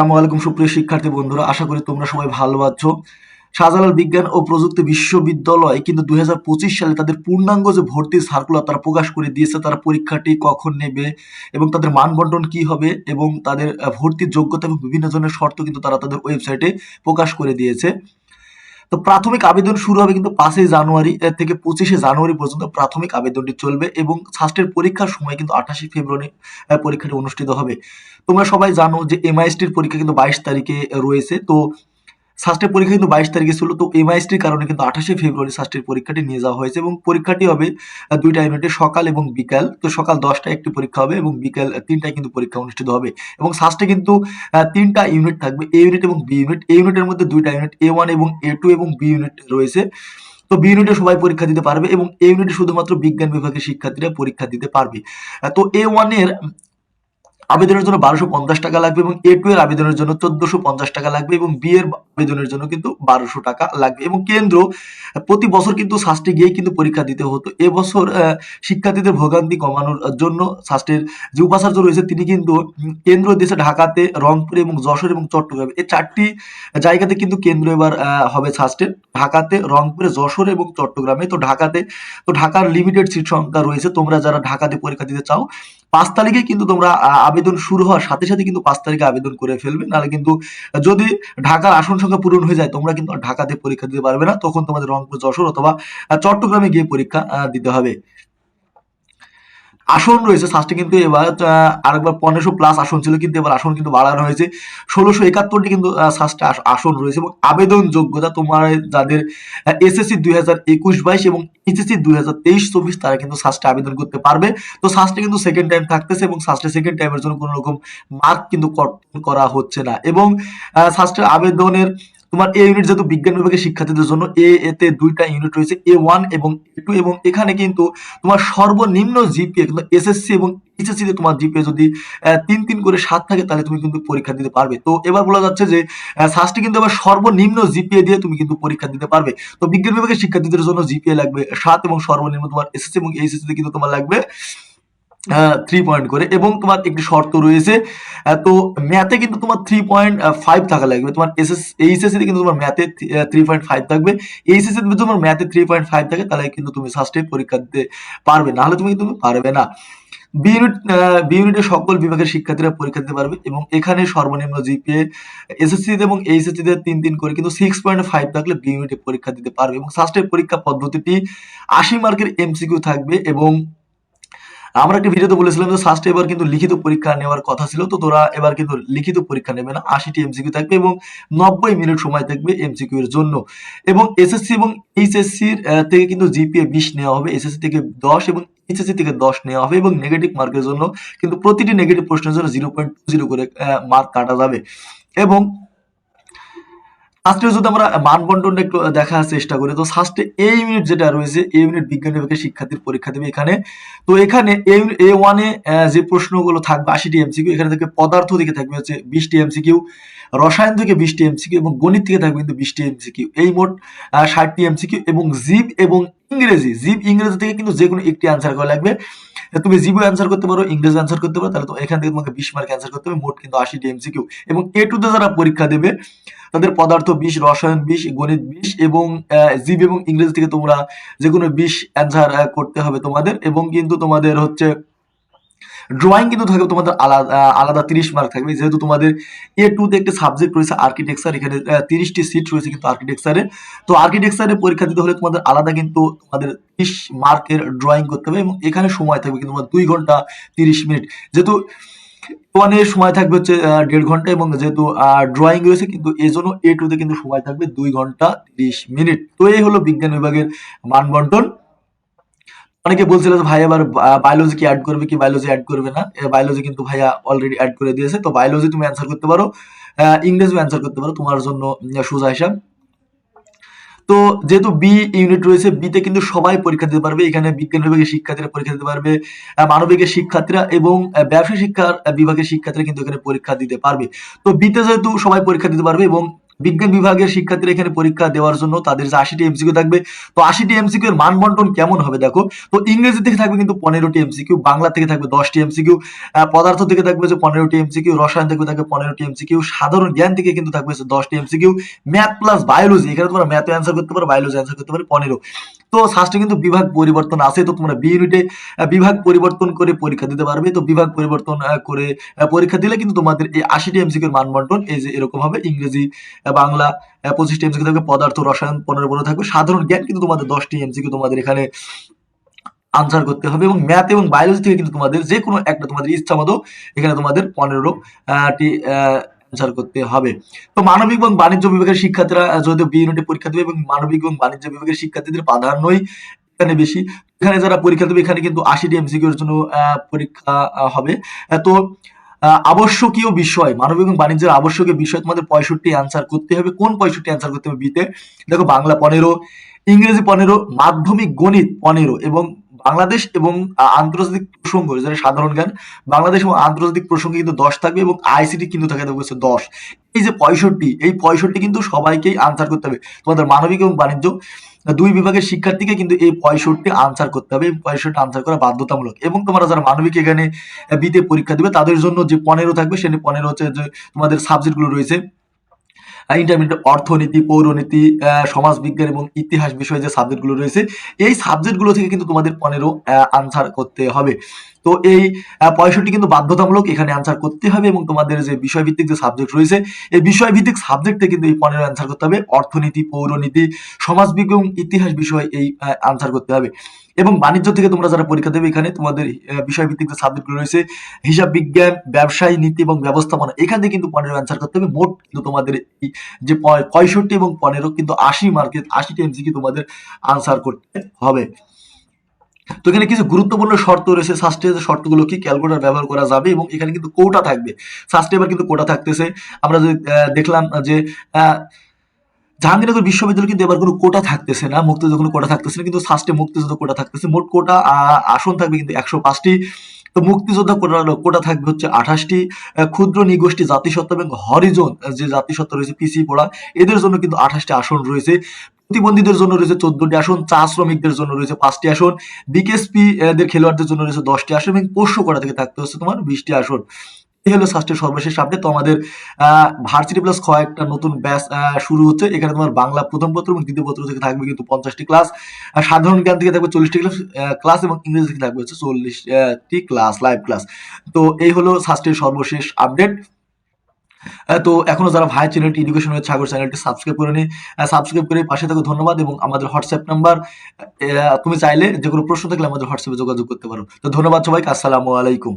আসসালামু আলাইকুম, সুপ্রিয় শিক্ষার্থী বন্ধুরা, আশা করি তোমরা সবাই ভালো আছো। শাহজালাল বিজ্ঞান ও প্রযুক্তি বিশ্ববিদ্যালয় কিন্তু দুই হাজার পঁচিশ সালে তাদের পূর্ণাঙ্গ যে ভর্তি সার্কুলার তারা প্রকাশ করে দিয়েছে, তারা পরীক্ষাটি কখন নেবে এবং তাদের মানবন্টন কি হবে এবং তাদের ভর্তির যোগ্যতা এবং বিভিন্ন ধরনের শর্ত কিন্তু তারা তাদের ওয়েবসাইটে প্রকাশ করে দিয়েছে। তো প্রাথমিক আবেদন শুরু হবে কিন্তু পাঁচই জানুয়ারি থেকে পঁচিশে জানুয়ারি পর্যন্ত প্রাথমিক আবেদনটি চলবে এবং ফার্স্টের পরীক্ষার সময় কিন্তু আঠাশে ফেব্রুয়ারি পরীক্ষাটি অনুষ্ঠিত হবে। তোমরা সবাই জানো যে এমআইএসটির পরীক্ষা কিন্তু বাইশ তারিখে রয়েছে, তো সাস্টের পরীক্ষা কিন্তু বাইশ তারিখে ছিল তো এমআইএসটির কারণে কিন্তু আঠাশে ফেব্রুয়ারি সাস্টের পরীক্ষাটি নিয়ে যাওয়া হয়েছে এবং পরীক্ষাটি হবে আহ, দুইটা ইউনিটে সকাল এবং বিকাল। তো সকাল দশটায় একটি পরীক্ষা হবে এবং বিকাল তিনটায় কিন্তু পরীক্ষা অনুষ্ঠিত হবে। এবং সাস্টে কিন্তু তিনটা ইউনিট থাকবে এ ইউনিট এবং বি ইউনিট। এ ইউনিটের মধ্যে দুইটা ইউনিট এ ওয়ান এবং এ টু এবং বি ইউনিট রয়েছে। তো বি ইউনিটে সবাই পরীক্ষা দিতে পারবে এবং এ ইউনিটে শুধুমাত্র বিজ্ঞান বিভাগের শিক্ষার্থীরা পরীক্ষা দিতে পারবে। তো এ ওয়ানের আবেদনের জন্য বারোশো পঞ্চাশ টাকা লাগবে এবং এ টু এর আবেদনের জন্য চোদ্দশো পঞ্চাশ টাকা লাগবে এবং বি এর আবেদনের জন্য কিন্তু বারোশো টাকা লাগবে। এবং কেন্দ্র, প্রতি বছর কিন্তু সাস্টে গিয়ে কিন্তু পরীক্ষা দিতে হতো। এবছর শিক্ষার্থীদের ভোগান্তি কমানোর জন্য সাস্টের যে উপাচার্য রয়েছে, তিনি কিন্তু কেন্দ্র দেশে ঢাকাতে, রংপুরে এবং যশোর এবং চট্টগ্রামে এই চারটি জায়গাতে কিন্তু কেন্দ্র এবার হবে সাস্টের ঢাকাতে, রংপুরে, যশোর এবং চট্টগ্রামে। তো ঢাকাতে, তো ঢাকার লিমিটেড সিট সংখ্যা রয়েছে। তোমরা যারা ঢাকাতে পরীক্ষা দিতে চাও পাঁচ তারিখে কিন্তু তোমরা আবেদন শুরু হওয়ার সাথে সাথে কিন্তু পাঁচ তারিখে আবেদন করে ফেলবে। নাহলে কিন্তু যদি ঢাকার আসন সংখ্যা পূরণ হয়ে যায়, তোমরা কিন্তু ঢাকাতে পরীক্ষা দিতে পারবে না। তখন তোমাদের রংপুর, যশোর অথবা চট্টগ্রামে গিয়ে পরীক্ষা দিতে হবে। আসন রয়েছে সাস্টে কিন্তু এবার আরেকবার পনেরোশো প্লাস আসন ছিল, কিন্তু এবার আসন কিন্তু বাড়ানো হয়েছে। ষোলোশো একাত্তরটি কিন্তু সাস্টে আসন রয়েছে এবং আবেদন যোগ্যতা তোমার যাদের এসএসসি দুই হাজার একুশ বাইশ এবং এইচএসসি দুই হাজার তেইশ চব্বিশ, তারা কিন্তু সাস্টে আবেদন করতে পারবে। তো সাস্টে কিন্তু সেকেন্ড টাইম থাকতেছে এবং সাস্টে সেকেন্ড টাইমের জন্য কোনো রকম মার্ক কিন্তু করা হচ্ছে না এবং সাস্টের আবেদনের তোমার এ ইউনিট যেহেতু বিজ্ঞান বিভাগের শিক্ষার্থীদের জন্য এ এতে দুইটা ইউনিট রয়েছে এ ওয়ান এবং এ টু এবং এখানে কিন্তু তোমার সর্বনিম্ন জিপিএ কিন্তু এসএসসি এবং এইচএসসি তে তোমার জিপিএ যদি তিন তিন করে সাত থাকে, তাহলে তুমি কিন্তু পরীক্ষা দিতে পারবে। তো এবার বলা যাচ্ছে যে সাস্টে কিন্তু এবার সর্বনিম্ন জিপিএ দিয়ে তুমি কিন্তু পরীক্ষা দিতে পারবে। তো বিজ্ঞান বিভাগের শিক্ষার্থীদের জন্য জিপিএ লাগবে সাত এবং সর্বনিম্ন তোমার এসএসসি এবং এইচএসসি তে কিন্তু তোমার লাগবে থ্রি পয়েন্ট করে এবং তোমার একটি শর্ত রয়েছে তো ম্যাথে কিন্তু তোমার থ্রি পয়েন্ট ফাইভ থাকা লাগবে। তোমার এসএস তে কিন্তু তোমার ম্যাথে থ্রি পয়েন্ট ফাইভ থাকবে। এইচএসসি তে তোমার ম্যাথে থ্রি পয়েন্ট ফাইভ থাকে, তাহলে কিন্তু তুমি সাস্টে পরীক্ষা দিতে পারবে। নাহলে তুমি কিন্তু পারবে না। বি ইউনিট সকল বিভাগের শিক্ষার্থীরা পরীক্ষা দিতে পারবে এবং এখানে সর্বনিম্ন জিপিএ এসএসসি এবং এইচএসসি তে তিন তিন করে কিন্তু সিক্স পয়েন্ট ফাইভ থাকলে বি ইউনিটে পরীক্ষা দিতে পারবে। এবং সাস্টের পরীক্ষা পদ্ধতিটি আশি মার্কের এমসিকিউ থাকবে এবং আমরা একটা ভিডিওতে বলেছিলাম যে ফার্স্ট এবার কিন্তু লিখিত পরীক্ষা নেওয়ার কথা ছিল, তো তোরা এবার কিন্তু লিখিত পরীক্ষা নেবে না, আশিটি এমসিকিউ থাকবে এবং নব্বই মিনিট সময় থাকবে এমসিকিউ এর জন্য। এবং এসএসসি এবং এইচএসসি থেকে কিন্তু জিপিএ বিশ নেওয়া হবে এসএসসি থেকে দশ এবং এইচএসসি থেকে দশ নেওয়া হবে এবং নেগেটিভ মার্কের জন্য কিন্তু প্রতিটি নেগেটিভ প্রশ্নের জন্য জিরো পয়েন্ট টু জিরো করে মার্ক কাটা যাবে। এবং ফার্স্টে যদি আমরা মান বন্টনটা একটু দেখার চেষ্টা করি, তো ফার্স্টে এ ইউনিট যেটা রয়েছে এ ইউনিট বিজ্ঞান বিভাগের শিক্ষার্থীর পরীক্ষা দেবে এখানে। তো এখানে এ ওয়ানে যে প্রশ্নগুলো থাকবে, আশিটি এমসিকিউ এখানে থেকে পদার্থ থেকে থাকবে হচ্ছে বিশটি এমসিকিউ রসায়ন থেকে বিশটি এমসিকিউ এবং গণিত থেকে থাকবে কিন্তু বিশটি এমসিকিউ এই মোট ষাটটি এমসিকিউ এবং জীব এবং ইংরেজি, জীব ইংরেজি থেকে কিন্তু যে কোনো একটি অ্যান্সার করা লাগবে। তুমি জীবও অ্যান্সার করতে পারো ইংরেজি অ্যান্সার করতে পারো, তাহলে তো এখান থেকে তোমাকে বিশ মার্ক অ্যান্সার করতে হবে, মোট কিন্তু আশিটি এমসিকিউ এবং এ টুতে যারা পরীক্ষা দেবে তাদের পদার্থ বিশ রসায়ন বিশ গণিত বিশ এবং জীব এবং ইংরেজি থেকে তোমরা যে কোনো বিশ অ্যান্সার করতে হবে তোমাদের এবং কিন্তু তোমাদের হচ্ছে ড্রয়িং কিন্তু থাকবে তোমাদের আলাদা আলাদা তিরিশ মার্ক থাকবে। যেহেতু তোমাদের এ টুতে একটি সাবজেক্ট রয়েছে আর্কিটেকচার এখানে তিরিশটি সিট রয়েছে কিন্তু আর্কিটেকচারে তো আর্কিটেকচারে পরীক্ষা দিতে হলে তোমাদের আলাদা কিন্তু তোমাদের তিরিশ মার্কের ড্রয়িং করতে হবে এবং এখানে সময় থাকবে কিন্তু তোমার দুই ঘণ্টা তিরিশ মিনিট। যেহেতু ওয়ানে সময় থাকবে হচ্ছে দেড় ঘণ্টা এবং যেহেতু ড্রয়িং রয়েছে কিন্তু এই জন্য এ টুতে কিন্তু সময় থাকবে দুই ঘণ্টা তিরিশ মিনিট। তো এই হলো বিজ্ঞান বিভাগের মান অনেকে বলছিল যে ভাই আবার বায়োলজি কি অ্যাড করবে কি বায়োলজি অ্যাড করবে না? বায়োলজি কিন্তু ভাইয়া অলরেডি অ্যাড করে দিয়েছে। তো বায়োলজি তুমি অ্যান্সার করতে পারো আহ, ইংরেজিও অ্যান্সার করতে পারো তোমার জন্য সোজা হিসাব। তো যেহেতু বি ইউনিট রয়েছে বিতে কিন্তু সবাই পরীক্ষা দিতে পারবে। এখানে বিজ্ঞান বিভাগের শিক্ষার্থীরা পরীক্ষা দিতে পারবে মানবিকের শিক্ষার্থীরা এবং ব্যবসায়ী ব্যবসা শিক্ষার বিভাগের শিক্ষার্থীরা কিন্তু এখানে পরীক্ষা দিতে পারবে। তো বিতে যেহেতু সবাই পরীক্ষা দিতে পারবে এবং বিজ্ঞান বিভাগের শিক্ষার্থীরা এখানে পরীক্ষা দেওয়ার জন্য তাদের যে আশিটি এমসিকিউ থাকবে। তো আশিটি এমসিকিউ এর মান বন্টন কেমন হবে দেখো? তো ইংরেজি থেকে থাকবে কিন্তু পনেরোটি এমসিকিউ বাংলা থেকে থাকবে দশটি এমসিকিউ পদার্থ থেকে থাকবে যে পনেরোটি এমসিকিউ রসায়ন থেকে থাকবে পনেরোটি এমসিকিউ সাধারণ জ্ঞান থেকে কিন্তু থাকবে হচ্ছে দশটি এমসিকিউ ম্যাথ প্লাস বায়োলজি এখানে তোমরা ম্যাথ অ্যান্সার করতে পারো বায়োলজি অ্যান্সার করতে পারো, পনেরো। তো সাস্টে কিন্তু বিভাগ পরিবর্তন আছে, তো তোমরা বি ইউনিটে বিভাগ পরিবর্তন করে পরীক্ষা দিতে পারবে। তো বিভাগ পরিবর্তন করে পরীক্ষা দিলে কিন্তু তোমাদের এই আশিটি এমসিকিউর মান বন্টন এই যে এরকম হবে, ইংরেজি বাংলা পঁচিশটি এমসিকিউ থাকবে পদার্থ, রসায়ন পনেরো পনেরো থাকবে। সাধারণ জ্ঞান কিন্তু তোমাদের দশটি এমসিকিউ তোমাদের এখানে আনসার করতে হবে এবং ম্যাথ এবং বায়োলজি থেকে কিন্তু তোমাদের যে কোনো একটা তোমাদের ইচ্ছা মতো এখানে তোমাদের পনেরো টি অ্যান্সার করতে হবে। তো মানবিক এবং বাণিজ্য বিভাগের শিক্ষার্থীরা যদিও বি ইউনিটে পরীক্ষা দেবে এবং মানবিক এবং বাণিজ্য বিভাগের শিক্ষার্থীদের প্রাধান্যই এখানে বেশি, এখানে যারা পরীক্ষা দেবে, এখানে কিন্তু আশিটি এমসিকিউর জন্য পরীক্ষা হবে। তো আবশ্যকীয় বিষয়, মানবিক এবং বাণিজ্যের আবশ্যকীয় বিষয় তোমাদের পঁয়ষট্টি আনসার করতে হবে। কোন পঁয়ষট্টি আনসার করতে হবে বিতে দেখো বাংলা পনেরো, ইংরেজি পনেরো, মাধ্যমিক গণিত পনেরো এবং বাংলাদেশ এবং আন্তর্জাতিক প্রসঙ্গ যেটা সাধারণ জ্ঞান, বাংলাদেশ এবং আন্তর্জাতিক প্রসঙ্গে কিন্তু দশ থাকবে এবং আইসিটি কিন্তু থাকে থাকবে হচ্ছে দশ। এই যে পঁয়ষট্টি, এই পঁয়ষট্টি কিন্তু সবাইকেই আনসার করতে হবে। তোমাদের মানবিক এবং বাণিজ্য দুই বিভাগের শিক্ষার্থীকে কিন্তু এই পঁয়ষট্টি আনসার করতে হবে এবং পঁয়ষট্টি আনসার করা বাধ্যতামূলক। এবং তোমরা যারা মানবিক এখানে বিতে পরীক্ষা দিবে, তাদের জন্য যে পনেরো থাকবে সেখানে পনেরো হচ্ছে যে তোমাদের সাবজেক্টগুলো রয়েছে। ইন্টারমিডিয়েট অর্থনীতি, পৌরনীতি সমাজবিজ্ঞান এবং ইতিহাস বিষয়ে যে সাবজেক্টগুলো রয়েছে, এই সাবজেক্টগুলো থেকে কিন্তু তোমাদের পনেরো আনসার করতে হবে। তো এই পঁয়ষট্টি কিন্তু বাধ্যতামূলক এখানে আনসার করতে হবে এবং তোমাদের যে বিষয়ভিত্তিক যে সাবজেক্ট রয়েছে, এই বিষয়ভিত্তিক সাবজেক্টে কিন্তু এই পনেরো আনসার করতে হবে। অর্থনীতি, পৌরনীতি, সমাজবিজ্ঞান এবং ইতিহাস বিষয়ে এই আনসার করতে হবে। এবং বাণিজ্য থেকে তোমরা যারা পরীক্ষা দেবে এখানে তোমাদের আহ, বিষয়ভিত্তিক যে সাবজেক্টগুলো রয়েছে হিসাব বিজ্ঞান ব্যবসায়ী নীতি এবং ব্যবস্থাপনা এখান থেকে কিন্তু পনেরো অ্যান্সার করতে হবে। মোট কিন্তু তোমাদের যে পঁয়ষট্টি এবং পনেরো কিন্তু আশি মার্কের আশিটি এমসিকিউ তোমাদের আনসার করতে হবে। তো এখানে কিছু গুরুত্বপূর্ণ শর্ত রয়েছে। সাস্টের শর্তগুলো কি? ক্যালকুলেটর ব্যবহার করা যাবে এবং এখানে কিন্তু কোটা থাকবে। সাস্টে কিন্তু কোটা থাকতেছে। আমরা যে আহ, দেখলাম যে আহ, জাহাঙ্গীরনগর বিশ্ববিদ্যালয় কিন্তু এবার কোনো কোটা থাকতেছে না মুক্তিযুদ্ধ কোনো কোটা থাকতেছে না, কিন্তু সাস্টে মুক্তিযুদ্ধ কোটা থাকতেছে। মোট কোটা আসন থাকবে কিন্তু একশো পাঁচটি। তো মুক্তিযোদ্ধা কোটা কোটা থাকবে হচ্ছে আঠাশটি। ক্ষুদ্র নিগোষ্ঠী জাতিসত্ত্বা এবং হরিজন যে জাতিসত্ত্বা রয়েছে, পিসি পড়া, এদের জন্য কিন্তু আঠাশটি আসন রয়েছে। প্রতিবন্ধীদের জন্য রয়েছে চোদ্দটি আসন, চা শ্রমিকদের জন্য রয়েছে পাঁচটি আসন, বিকেএসপি দের খেলোয়াড়দের জন্য রয়েছে দশটি আসন এবং পোষ্য কোটা থেকে থাকতে হচ্ছে তোমার বিশটি আসন। এই হলো সাস্টের সর্বশেষ আপডেট তো আমাদের ভার্সিটি প্লাস কয়েকটা নতুন ব্যাচ শুরু হচ্ছে। এখানে তোমার বাংলা প্রথম পত্র এবং দ্বিতীয় পত্র থেকে থাকবে কিন্তু পঞ্চাশটি ক্লাস সাধারণ জ্ঞান থেকে থাকবে চল্লিশটি ক্লাস ক্লাস এবং ইংরেজি থেকে থাকবে হচ্ছে চল্লিশটি ক্লাস লাইভ ক্লাস তো এই হলো সাস্টের সর্বশেষ আপডেট তো এখনও যারা ভাই চ্যানেলটি এডুকেশন উইথ সাগর চ্যানেলটি সাবস্ক্রাইব করে নি সাবস্ক্রাইব করে পাশে থাকো, ধন্যবাদ। এবং আমাদের হোয়াটসঅ্যাপ নাম্বার তুমি চাইলে যে কোনো প্রশ্ন থাকলে আমাদের হোয়াটসঅ্যাপে যোগাযোগ করতে পারো। তো ধন্যবাদ সবাইকে, আসসালামু আলাইকুম।